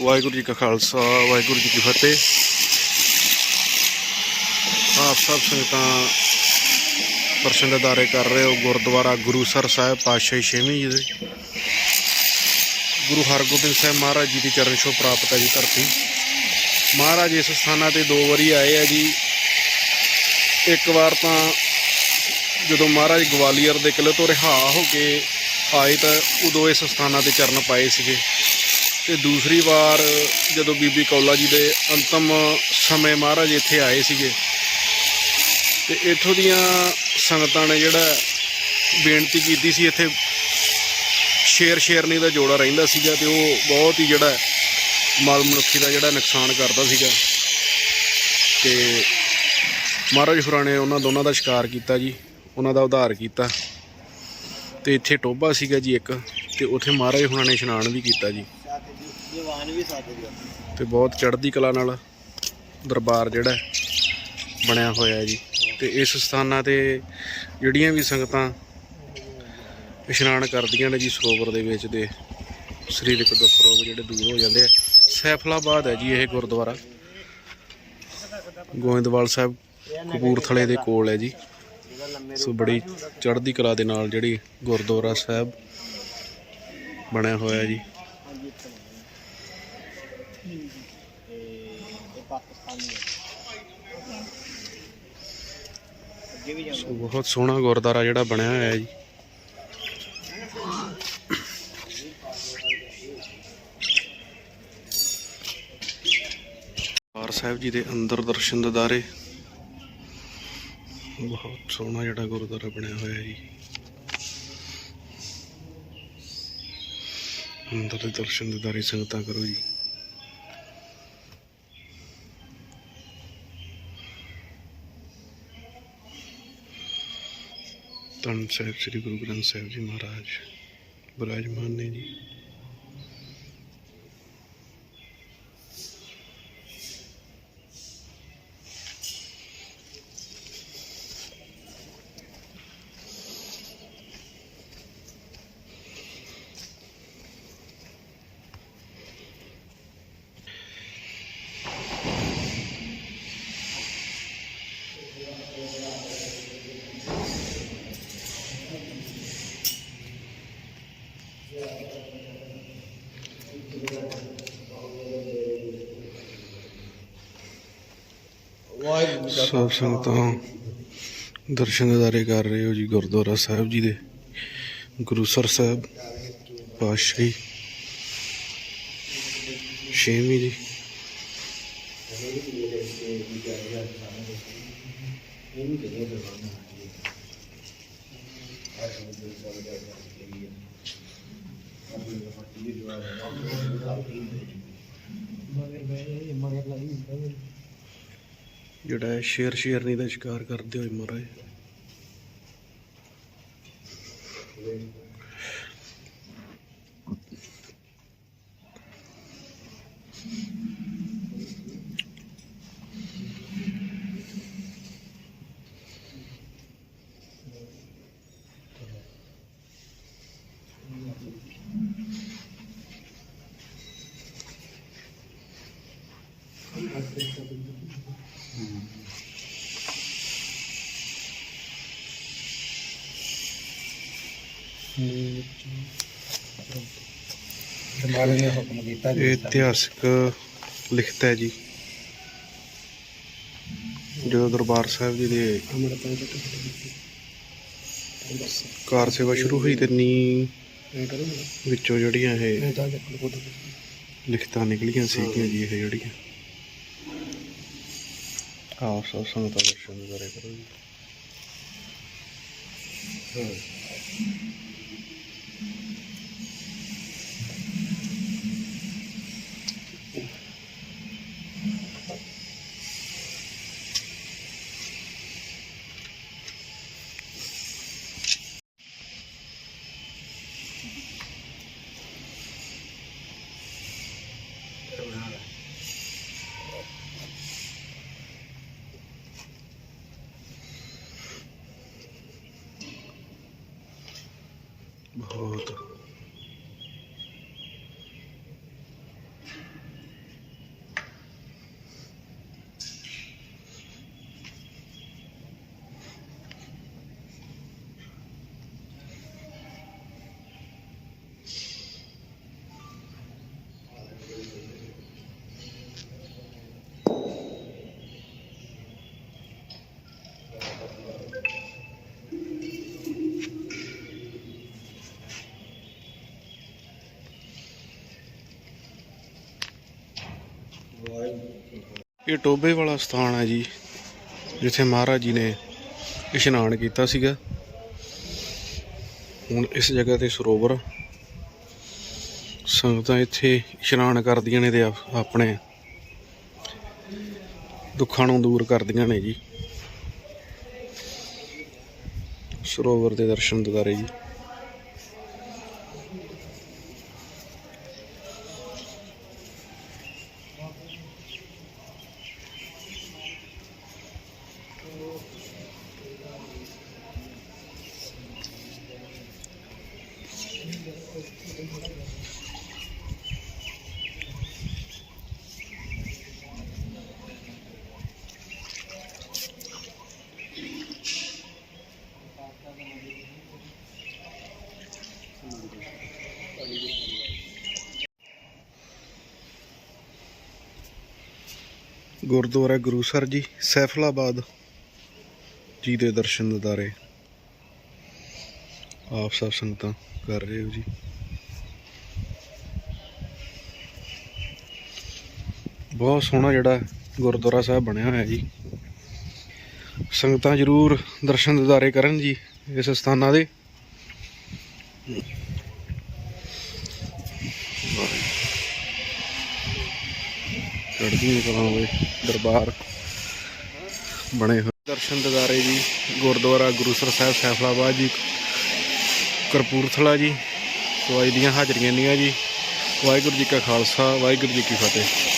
ਵਾਹਿਗੁਰੂ ਜੀ ਕਾ ਖਾਲਸਾ, ਵਾਹਿਗੁਰੂ ਜੀ ਕੀ ਫਤਿਹ। ਆਪ ਸਭ ਸੰਗਤਾਂ ਪ੍ਰਸ਼ਨ ਅਦਾਰੇ ਕਰ ਰਹੇ ਹੋ ਗੁਰਦੁਆਰਾ ਗੁਰੂਸਰ ਸਾਹਿਬ ਪਾਤਸ਼ਾਹੀ ਛੇਵੀਂ ਜੀ ਦੇ। ਗੁਰੂ ਹਰਗੋਬਿੰਦ ਸਾਹਿਬ ਮਹਾਰਾਜ ਜੀ ਦੀ ਚਰਨ ਛੋਹ ਪ੍ਰਾਪਤ ਹੈ ਜੀ ਧਰਤੀ। ਮਹਾਰਾਜ ਇਸ ਸਥਾਨਾਂ ਤੇ ਦੋ ਵਾਰੀ ਆਏ ਆ ਜੀ। ਇੱਕ ਵਾਰ ਤਾਂ ਜਦੋਂ ਮਹਾਰਾਜ ਗਵਾਲੀਅਰ ਦੇ ਕਿਲੇ ਤੋਂ ਰਿਹਾ ਹੋ ਕੇ ਆਏ ਤਾਂ ਉਦੋਂ ਇਸ ਸਥਾਨਾਂ ਤੇ ਚਰਨ ਪਾਏ ਸੀਗੇ। ਤੇ ਦੂਸਰੀ ਵਾਰ ਜਦੋਂ ਬੀਬੀ ਕੌਲਾ ਜੀ ਦੇ ਅੰਤਮ ਸਮੇਂ ਮਹਾਰਾਜ ਇੱਥੇ ਆਏ ਸੀਗੇ, ਤੇ ਇੱਥੋਂ ਦੀਆਂ ਸੰਗਤਾਂ ਨੇ ਜਿਹੜਾ ਬੇਨਤੀ ਕੀਤੀ ਸੀ ਇੱਥੇ ਸ਼ੇਰ ਸ਼ੇਰਨੀ ਦਾ ਜੋੜਾ ਰਹਿੰਦਾ ਸੀਗਾ ਤੇ ਉਹ ਬਹੁਤ ਹੀ ਜਿਹੜਾ ਮਾਲ ਮਨੁੱਖੀ ਦਾ ਜਿਹੜਾ ਨੁਕਸਾਨ ਕਰਦਾ ਸੀਗਾ। ਤੇ ਮਹਾਰਾਜ ਹੁਰਾਂ ਨੇ ਉਹਨਾਂ ਦੋਨਾਂ ਦਾ ਸ਼ਿਕਾਰ ਕੀਤਾ ਜੀ, ਉਹਨਾਂ ਦਾ ਉਧਾਰ ਕੀਤਾ ਤੇ ਇੱਥੇ ਟੋਬਾ ਸੀਗਾ ਜੀ ਇੱਕ, ਤੇ ਉੱਥੇ ਮਹਾਰਾਜ ਹੁਰਾਂ ਨੇ ਇਸ਼ਨਾਨ ਵੀ ਕੀਤਾ ਜੀ। ਜਵਾਨ ਵੀ ਸਾਥ ਦਿਓ ਤੇ ਬਹੁਤ ਚੜ੍ਹਦੀ ਕਲਾ ਨਾਲ ਦਰਬਾਰ ਜਿਹੜਾ ਬਣਿਆ ਹੋਇਆ ਜੀ। ਤੇ ਇਸ ਸਥਾਨਾਂ ਤੇ ਜਿਹੜੀਆਂ ਵੀ ਸੰਗਤਾਂ ਇਸ਼ਨਾਨ ਕਰਦੀਆਂ ਨੇ ਜੀ ਸਰੋਵਰ ਦੇ ਵਿੱਚ ਦੇ ਸਰੀਰਕ ਦੁੱਖ ਰੋਗ ਜਿਹੜੇ ਦੂਰ ਹੋ ਜਾਂਦੇ ਆ, ਸੈਫਲਾਬਾਦ ਹੈ ਜੀ ਇਹ ਗੁਰਦੁਆਰਾ। ਗੋਇੰਦਵਾਲ ਸਾਹਿਬ ਕਪੂਰਥਲੇ ਦੇ ਕੋਲ ਹੈ ਜੀ। ਸੋ ਬੜੀ ਚੜ੍ਹਦੀ ਕਲਾ ਦੇ ਨਾਲ ਜਿਹੜੀ ਗੁਰਦੁਆਰਾ ਸਾਹਿਬ ਬਣਿਆ ਹੋਇਆ ਜੀ ਹਾਂਜੀ ਇੱਥੇ ਨੇ। ਤੇ ਇਹ ਪਾਕਿਸਤਾਨੀ ਹੈ ਅੱਗੇ ਵੀ ਸੋ ਬਹੁਤ ਸੋਹਣਾ ਗੁਰਦੁਆਰਾ ਜਿਹੜਾ ਬਣਿਆ ਹੋਇਆ ਹੈ ਜੀ। ਪਾਰ ਸਾਹਿਬ ਜੀ ਦੇ ਅੰਦਰ ਦਰਸ਼ਨ ਦਿਦਾਰੇ। ਬਹੁਤ ਸੋਹਣਾ ਜਿਹੜਾ ਗੁਰਦੁਆਰਾ ਬਣਿਆ ਹੋਇਆ ਹੈ ਜੀ। ਅੰਦਰ ਦੇ ਦਰਸ਼ਨ ਦਿਦਾਰੇ ਸੰਗਤਾਂ ਕਰੋ ਜੀ। ਧੰਨ ਸਾਹਿਬ ਸ੍ਰੀ ਗੁਰੂ ਗ੍ਰੰਥ ਸਾਹਿਬ ਜੀ ਮਹਾਰਾਜ। ਬਿਰਾਜਮਾਨ ਨੇ ਜੀ। ਸਭ ਸੰਗਤਾਂ ਦਰਸ਼ਨ ਅਦਾਰੇ ਕਰ ਰਹੇ ਹੋ ਜੀ, ਗੁਰਦੁਆਰਾ ਸਾਹਿਬ ਜੀ ਦੇ ਗੁਰੂਸਰ ਸਾਹਿਬ, ਪਾਤਸ਼ਾਹੀ, ਛੇਵੀਂ ਜੀ। ਮਗਰ ਲਾਈ ਹੁੰਦਾ ਜਿਹੜਾ ਹੈ ਸ਼ੇਰ ਸ਼ੇਰਨੀ ਦਾ ਸ਼ਿਕਾਰ ਕਰਦੇ ਹੋਏ ਮਹਾਰਾਜ ਮਾਰੇ ਨੇ ਹੁਕਮ ਕੀਤਾ ਇਹ ਇਤਿਹਾਸਕ ਲਿਖਤ ਹੈ ਜੀ। ਜਦੋਂ ਦਰਬਾਰ ਸਾਹਿਬ ਜੀ ਦੇ ਕਾਰ ਸੇਵਾ ਸ਼ੁਰੂ ਹੋਈ ਤੇ ਨੀ ਵਿੱਚੋਂ ਜਿਹੜੀਆਂ ਇਹ ਲਿਖਤਾਂ ਨਿਕਲੀਆਂ ਸੀਗੀਆਂ ਜੀ, ਇਹ ਜਿਹੜੀਆਂ। ਆਪ ਸਭ ਸੰਗਤਾਂ ਦਰਸ਼ਨ ਕਰੇ ਕਰੋ ਜੀ। ਇਹ ਟੋਬੇ ਵਾਲਾ ਸਥਾਨ ਹੈ ਜੀ, ਜਿੱਥੇ ਮਹਾਰਾਜ ਜੀ ਨੇ ਇਸ਼ਨਾਨ ਕੀਤਾ ਸੀਗਾ। ਹੁਣ ਇਸ ਜਗ੍ਹਾ ਤੇ ਸਰੋਵਰ। ਸੰਗਤਾਂ ਇੱਥੇ ਇਸ਼ਨਾਨ ਕਰਦੀਆਂ ਨੇ ਤੇ ਆਪਣੇ ਦੁੱਖਾਂ ਨੂੰ ਦੂਰ ਕਰਦੀਆਂ ਨੇ ਜੀ। ਸਰੋਵਰ ਦੇ ਦਰਸ਼ਨ ਦਿਦਾਰੇ ਜੀ। ਗੁਰਦੁਆਰਾ ਗੁਰੂ ਸਰ ਜੀ ਸੈਫਲਾਬਾਦ ਜੀ ਦੇ ਦਰਸ਼ਨ ਦਿਦਾਰੇ। ਆਪ ਸਭ ਸੰਗਤਾਂ ਕਰ ਰਹੇ ਹੋ ਜੀ। ਬਹੁਤ ਸੋਹਣਾ ਜਿਹੜਾ ਗੁਰਦੁਆਰਾ ਸਾਹਿਬ ਬਣਿਆ ਹੋਇਆ ਜੀ। ਸੰਗਤਾਂ ਜਰੂਰ ਦਰਸ਼ਨ ਦਿਦਾਰੇ ਕਰਨ ਜੀ ਇਸ ਸਥਾਨਾਂ ਦੇ। ਚੜ੍ਹਦੀ ਕਲਾਂ ਹੋਵੇ ਦਰਬਾਰ ਬਣੇ ਹੋਏ। ਦਰਸ਼ਨ ਦਿਦਾਰੇ ਜੀ, ਗੁਰਦੁਆਰਾ ਗੁਰੂਸਰ ਸਾਹਿਬ ਸੈਫਲਾਬਾਦ ਜੀ। ਕਰਪੂਰਥਲਾ ਜੀ। ਸਵਾਈ ਦੀਆਂ ਹਾਜ਼ਰੀਆਂ ਦੀਆਂ ਜੀ। ਵਾਹਿਗੁਰੂ ਜੀ ਕਾ ਖਾਲਸਾ, ਵਾਹਿਗੁਰੂ ਜੀ ਕੀ ਫਤਿਹ।